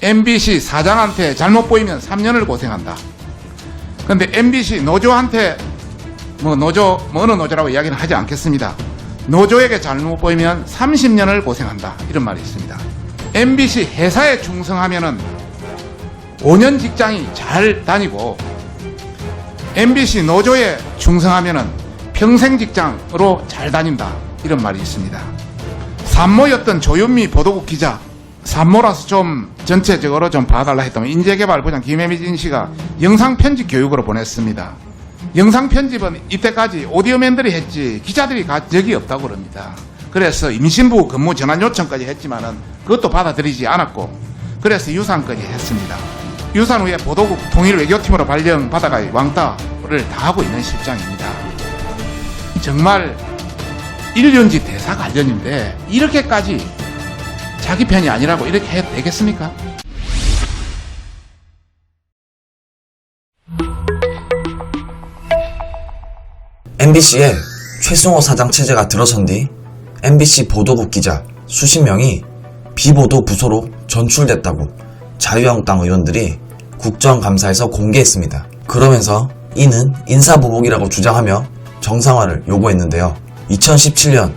MBC 사장한테 잘못 보이면 3년을 고생한다. 근데 MBC 노조한테 뭐 노조 뭐 어느 노조라고 이야기는 하지 않겠습니다. 노조에게 잘못 보이면 30년을 고생한다. 이런 말이 있습니다. MBC 회사에 충성하면은 5년 직장이 잘 다니고 MBC 노조에 충성하면은 평생 직장으로 잘 다닌다. 이런 말이 있습니다. 산모였던 조윤미 보도국 기자 산모라서 좀 전체적으로 좀 봐달라 했더니 인재개발부장 김혜미진 씨가 영상 편집 교육으로 보냈습니다. 영상 편집은 이때까지 오디오맨들이 했지 기자들이 가 적이 없다고 그럽니다. 그래서 임신부 근무 전환 요청까지 했지만은 그것도 받아들이지 않았고 그래서 유산까지 했습니다. 유산 후에 보도국 통일 외교팀으로 발령 받아가 왕따를 다 하고 있는 실장입니다. 정말 일륜지 대사 관련인데 이렇게까지 자기 편이 아니라고 이렇게 해도 되겠습니까? MBC에 최승호 사장 체제가 들어선 뒤 MBC 보도국 기자 수십 명이 비보도 부서로 전출됐다고 자유한국당 의원들이 국정감사에서 공개했습니다. 그러면서 이는 인사보복이라고 주장하며 정상화를 요구했는데요. 2017년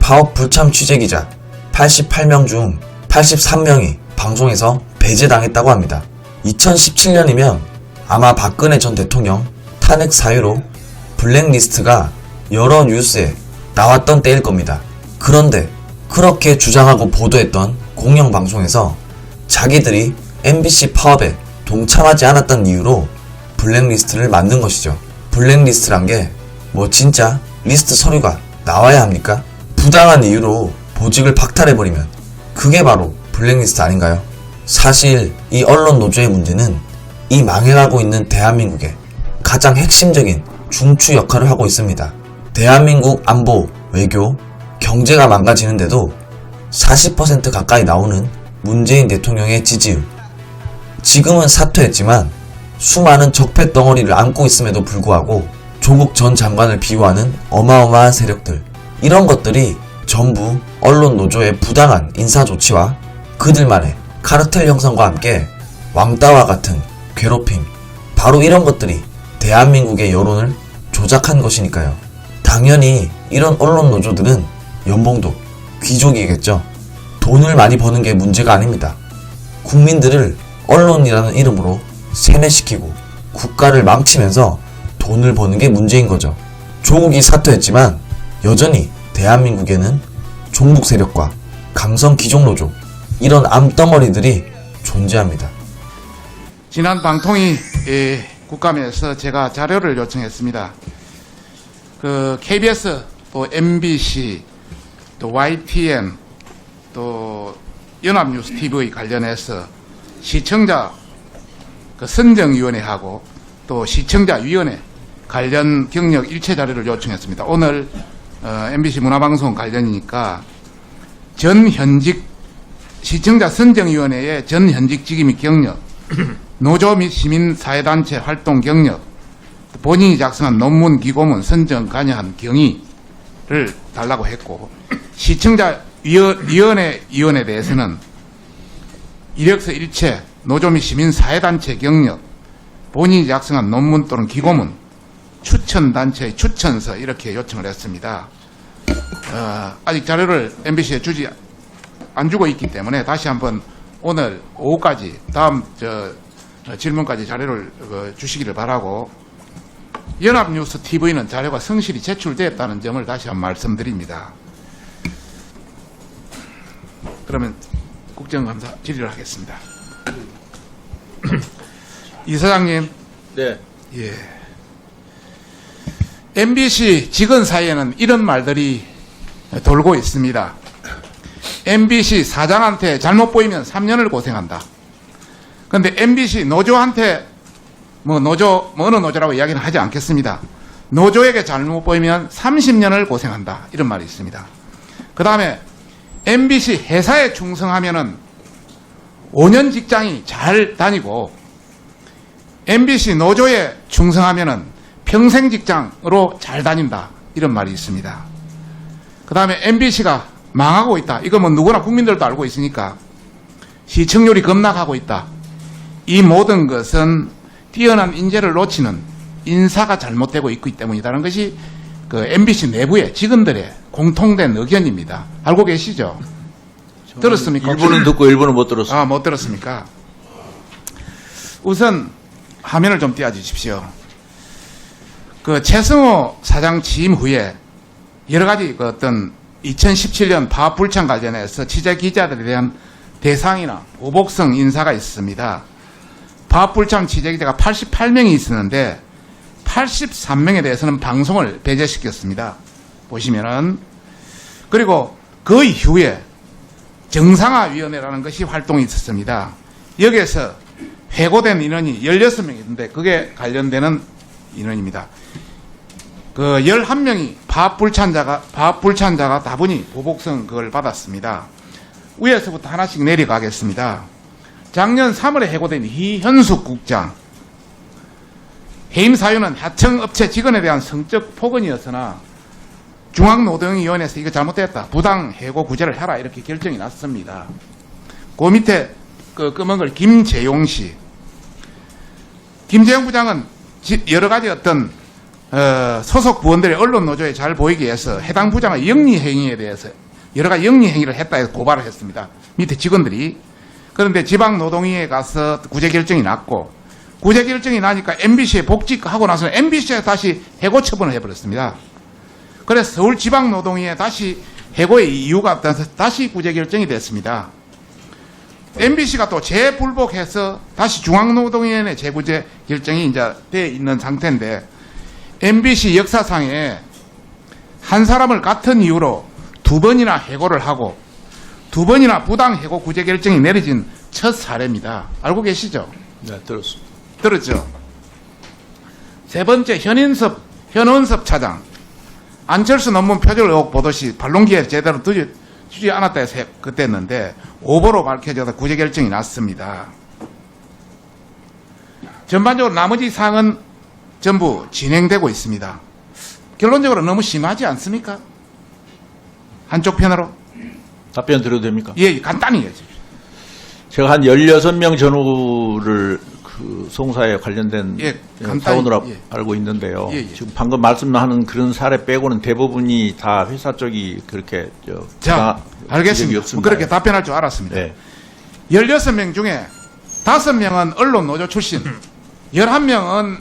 파업 불참 취재 기자 88명 중 83명이 방송에서 배제당했다고 합니다. 2017년이면 아마 박근혜 전 대통령 탄핵 사유로 블랙리스트가 여러 뉴스에 나왔던 때일 겁니다. 그런데 그렇게 주장하고 보도했던 공영방송에서 자기들이 MBC 파업에 동참하지 않았던 이유로 블랙리스트를 만든 것이죠. 블랙리스트란 게 뭐 진짜 리스트 서류가 나와야 합니까? 부당한 이유로 보직을 박탈해버리면 그게 바로 블랙리스트 아닌가요? 사실 이 언론 노조의 문제는 이 망해가고 있는 대한민국의 가장 핵심적인 중추 역할을 하고 있습니다. 대한민국 안보, 외교, 경제가 망가지는데도 40% 가까이 나오는 문재인 대통령의 지지율. 지금은 사퇴했지만 수많은 적폐 덩어리를 안고 있음에도 불구하고 조국 전 장관을 비호하는 어마어마한 세력들. 이런 것들이 전부 언론 노조의 부당한 인사 조치와 그들만의 카르텔 형성과 함께 왕따와 같은 괴롭힘. 바로 이런 것들이 대한민국의 여론을 조작한 것이니까요. 당연히 이런 언론 노조들은 연봉도 귀족이겠죠. 돈을 많이 버는 게 문제가 아닙니다. 국민들을 언론이라는 이름으로 세뇌시키고 국가를 망치면서 돈을 버는 게 문제인 거죠. 조국이 사퇴했지만 여전히 대한민국에는 종북 세력과 강성 귀족 노조 이런 암덩어리들이 존재합니다. 지난 방통위 예, 국감에서 제가 자료를 요청했습니다. 그 KBS 또 MBC 또 YTN 또 연합뉴스 TV 관련해서 시청자 그 선정위원회하고 또 시청자위원회 관련 경력 일체 자료를 요청했습니다. 오늘 어, MBC 문화방송 관련이니까 전 현직 시청자 선정위원회의 전 현직 직위 및 경력, 노조 및 시민사회단체 활동 경력, 본인이 작성한 논문, 기고문, 선정 관여한 경위를 달라고 했고 시청자 위원- 위원회 위원에 대해서는 이력서 일체, 노조 및 시민사회단체 경력, 본인이 작성한 논문 또는 기고문, 추천단체의 추천서 이렇게 요청을 했습니다. 어, 아직 자료를 MBC에 주지 안 주고 있기 때문에 다시 한번 오늘 오후까지 다음 저 어, 질문까지 자료를 어, 주시기를 바라고 연합뉴스 TV는 자료가 성실히 제출되었다는 점을 다시 한번 말씀드립니다. 그러면 국정감사 질의를 하겠습니다. 이 사장님, 네. 예. MBC 직원 사이에는 이런 말들이 돌고 있습니다. MBC 사장한테 잘못 보이면 3년을 고생한다. 근데 MBC 노조한테 뭐 노조 뭐 어느 노조라고 이야기는 하지 않겠습니다. 노조에게 잘못 보이면 30년을 고생한다. 이런 말이 있습니다. 그 다음에 MBC 회사에 충성하면은 5년 직장이 잘 다니고 MBC 노조에 충성하면은 평생 직장으로 잘 다닌다. 이런 말이 있습니다. 그 다음에 MBC가 망하고 있다. 이거 뭐 누구나 국민들도 알고 있으니까 시청률이 급락하고 있다. 이 모든 것은 뛰어난 인재를 놓치는 인사가 잘못되고 있기 때문이다는 것이 그 MBC 내부의 직원들의 공통된 의견입니다. 알고 계시죠? 들었습니까? 일부는 듣고 일부는 못 들었습니다. 아, 못 들었습니까? 우선 화면을 좀 띄워주십시오. 그 최승호 사장 취임 후에 여러 가지 그 어떤 2017년 파업 불참 관련해서 취재 기자들에 대한 대상이나 보복성 인사가 있습니다. 파업 불참 취재 기자가 88명이 있었는데 83명에 대해서는 방송을 배제시켰습니다. 보시면은 그리고 그 이후에 정상화위원회라는 것이 활동이 있었습니다. 여기에서 해고된 인원이 16명이 있는데 그게 관련되는 인원입니다. 그 11명이 파업불찬자가, 파업불찬자가 다분히 보복성 그걸 받았습니다. 위에서부터 하나씩 내려가겠습니다. 작년 3월에 해고된 이현숙 국장. 해임 사유는 하청업체 직원에 대한 성적 폭언이었으나 중앙노동위원회에서 이거 잘못됐다. 부당 해고 구제를 해라. 이렇게 결정이 났습니다. 그 밑에 그 검은 걸 김재용 씨. 김재용 부장은 지- 여러 가지 어떤 어, 소속 부원들의 언론 노조에 잘 보이기 위해서 해당 부장의 영리 행위에 대해서 여러 가지 영리 행위를 했다 해서 고발을 했습니다. 밑에 직원들이. 그런데 지방노동위에 가서 구제 결정이 났고 구제 결정이 나니까 MBC에 복직하고 나서 MBC에 다시 해고 처분을 해버렸습니다. 그래서 서울지방노동위에 다시 해고의 이유가 없다서 다시 구제 결정이 됐습니다. MBC가 또 재불복해서 다시 중앙노동위원회 재구제 결정이 이제 돼 있는 상태인데 MBC 역사상에 한 사람을 같은 이유로 두 번이나 해고를 하고 두 번이나 부당 해고 구제 결정이 내려진 첫 사례입니다. 알고 계시죠? 네, 들었습니다. 들었죠? 세 번째 현인섭 현원섭 차장 안철수 논문 표절 의혹 보듯이 반론기에 제대로 두지, 주지 않았다 해서 해- 그때 했는데 오보로 밝혀져서 구제 결정이 났습니다. 전반적으로 나머지 사항은 전부 진행되고 있습니다. 결론적으로 너무 심하지 않습니까? 한쪽 편으로? 답변 드려도 됩니까? 예, 간단히 해주십시오. 제가 한 16명 전후를 그 송사에 관련된 예, 간단히, 사원으로 예. 알고 있는데요. 예, 예. 지금 방금 말씀하는 그런 사례 빼고는 대부분이 다 회사 쪽이 그렇게 저 자, 알겠습니다. 그렇게 답변할 줄 알았습니다. 네. 16명 중에 5명은 언론 노조 출신, 11명은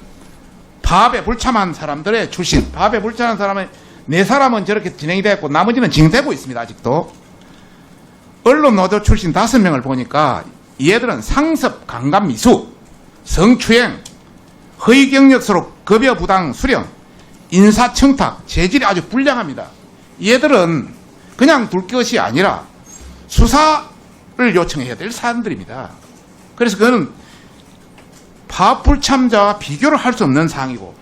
파업에 불참한 사람들의 출신, 파업에 불참한 사람은 네 사람은 저렇게 진행이 됐고 나머지는 진행되고 있습니다. 아직도. 언론 노조 출신 5명을 보니까 얘들은 상습, 강간 미수, 성추행, 허위 경력서로 급여 부당 수령, 인사 청탁, 재질이 아주 불량합니다. 얘들은 그냥 둘 것이 아니라 수사를 요청해야 될 사람들입니다. 그래서 그거는 파업 불참자와 비교를 할 수 없는 사항이고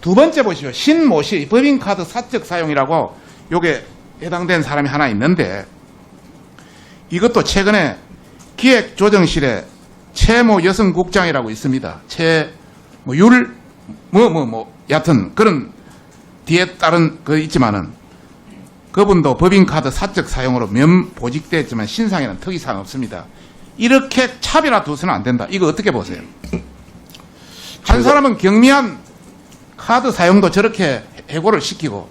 두 번째 보시죠. 신모 씨 법인카드 사적 사용이라고 요게 해당된 사람이 하나 있는데 이것도 최근에 기획조정실에 최모 여성국장이라고 있습니다. 최뭐율 뭐 뭐뭐 여하튼 그런 뒤에 따른 그 있지만은 그분도 법인카드 사적 사용으로 면 보직됐지만 신상에는 특이사항 없습니다. 이렇게 차별화 두서는 안 된다. 이거 어떻게 보세요? 한 사람은 경미한 카드 사용도 저렇게 해고를 시키고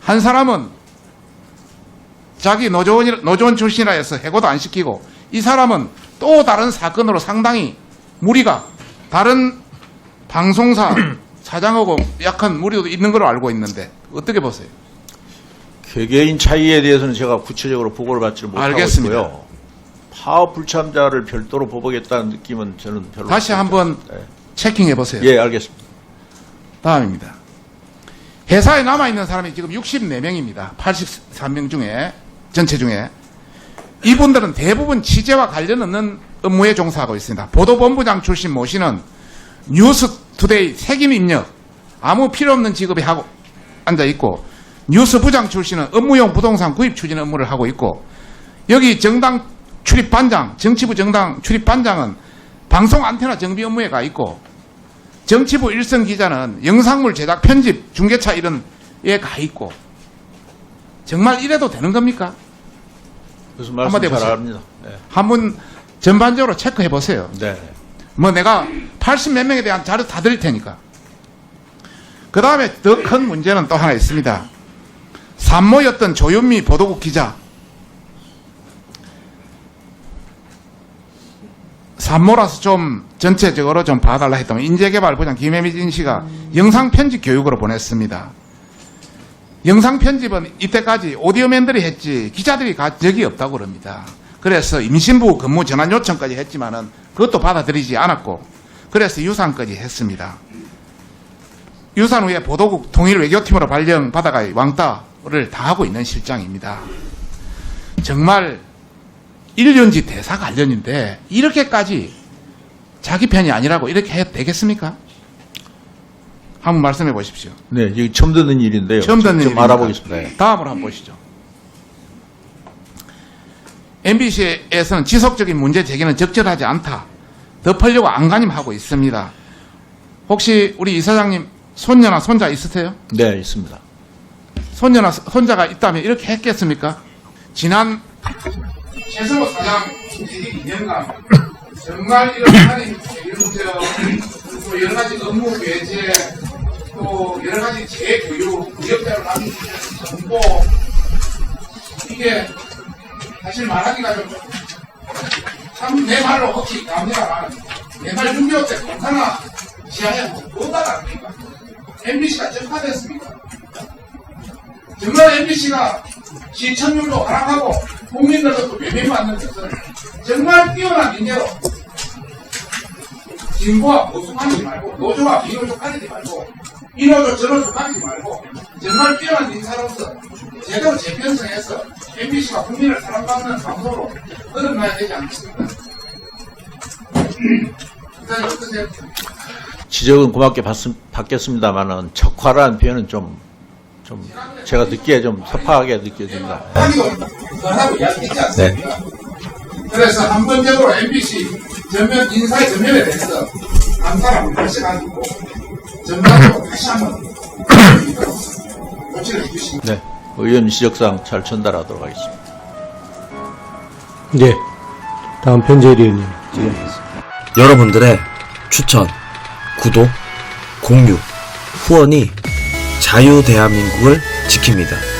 한 사람은 자기 노조원, 노조원 출신이라 해서 해고도 안 시키고 이 사람은 또 다른 사건으로 상당히 무리가 다른 방송사 사장하고 약한 무리도 있는 걸로 알고 있는데 어떻게 보세요? 개개인 차이에 대해서는 제가 구체적으로 보고를 받지를 못하고 알겠습니다. 있고요. 파업 불참자를 별도로 보복했다는 느낌은 저는 별로 다시 없습니다. 한번 네. 체킹해 보세요. 예, 알겠습니다. 다음입니다. 회사에 남아있는 사람이 지금 64명입니다. 83명 중에, 전체 중에. 이분들은 대부분 취재와 관련 없는 업무에 종사하고 있습니다. 보도본부장 출신 모 씨는 뉴스투데이 책임 입력, 아무 필요 없는 직업에 하고 앉아 있고, 뉴스 부장 출신은 업무용 부동산 구입 추진 업무를 하고 있고, 여기 정당 출입반장, 정치부 정당 출입반장은 방송 안테나 정비 업무에 가 있고, 정치부 일선 기자는 영상물 제작, 편집, 중계차 이런 에 가 있고 정말 이래도 되는 겁니까? 무슨 한번 말씀 잘 해보세요. 네. 한번 전반적으로 체크해 보세요. 네. 뭐 내가 80 몇 명에 대한 자료 다 드릴 테니까. 그 다음에 더 큰 문제는 또 하나 있습니다. 산모였던 조윤미 보도국 기자. 산모라서 좀 전체적으로 좀 봐달라 했더니 인재개발부장 김혜민 씨가 영상 편집 교육으로 보냈습니다. 영상 편집은 이때까지 오디오맨들이 했지 기자들이 가 적이 없다고 그럽니다. 그래서 임신부 근무 전환 요청까지 했지만은 그것도 받아들이지 않았고 그래서 유산까지 했습니다. 유산 후에 보도국 통일 외교팀으로 발령 받아가 왕따를 당하고 있는 실장입니다. 정말 1년지 대사 관련인데 이렇게까지 자기 편이 아니라고 이렇게 해도 되겠습니까? 한번 말씀해 보십시오. 네, 이게 처음 듣는 일인데요. 처음 듣는 좀 일입니다. 알아보겠습니다. 예. 다음으로 한번 보시죠. MBC에서는 지속적인 문제 제기는 적절하지 않다. 덮으려고 안간힘하고 있습니다. 혹시 우리 이사장님 손녀나 손자 있으세요? 네, 있습니다. 손녀나 손자가 있다면 이렇게 했겠습니까? 지난 최성호 사장 재직 2년간 정말 이런 하나님 이런 또 여러 가지 업무 배제 또 여러 가지 재교육 무역자를 하는 정보 이게 사실 말하기가 좀 참 내 말로 혹시 갑니다만 내말 준비할 때 공사나 지하에 뭐가 다릅니까? MBC가 적화됐습니까? 정말 MBC가 시청률도 하락하고 국민들로도 외면받는 것은 정말 뛰어난 인재로 진보와 보수하지 말고 노조와 비노조 하지 말고 이노조 저노조 가지 말고 정말 뛰어난 인사로서 제대로 재편성해서 MBC가 국민을 사랑받는 방송으로 거듭나야 되지 않겠습니까? 지적은 고맙게 받, 받겠습니다만은 적화라는 표현은 좀, 좀 제가 듣기에 좀 섭하게 느껴집니다. 않습니까? 그래서 한번적으로 MBC 전면 인사의 전면에 대해서 감사를 다시 가지고 네, 의원 지적사항 잘 전달하도록 하겠습니다. 네. 다음 편재일 의원님 진행하겠습니다. 여러분들의 추천, 구독, 공유, 후원이 자유 대한민국을 지킵니다.